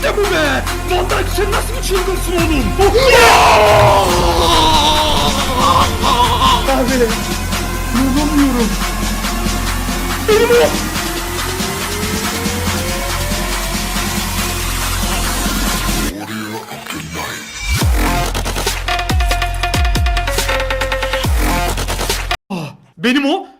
İşte bu be! Van Dijk sen nasıl bir çılgınsın oğlum? Abi inanamıyorum. Benim o. Ah, Benim o.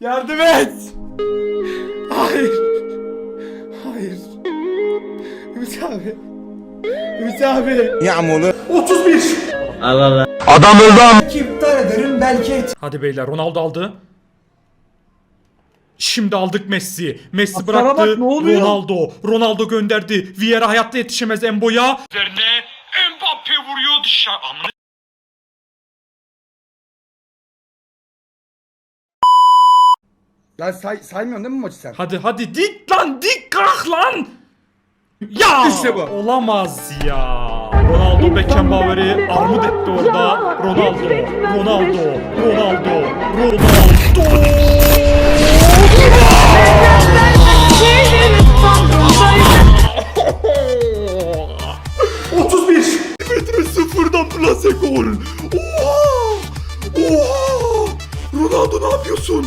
Yardım et. Hayır. Hayır. Ümit abi. Ümit abi. Yağmurlu. 31. Allah Allah. Adam öldü am. İptal ederim belki et. Hadi beyler Ronaldo aldı. Şimdi aldık Messi. Messi Aslara bıraktı. Bak, ne? Ronaldo. Ronaldo gönderdi. Vieira hayatta yetişemez Embo'ya. Üzerine Mbappe vuruyor dışarı. Lan say saymıyorsun değil mi maçı sen? Hadi hadi dik lan dik kalk lan. Ya İşte bu. olamaz ya. Ronaldo Beckenbauer'i armut etti orada. Ronaldo, Ronaldo, Ronaldo, Ronaldo. metre sıfırdan plase gol. Oha! Oha! Ronaldo ne yapıyorsun?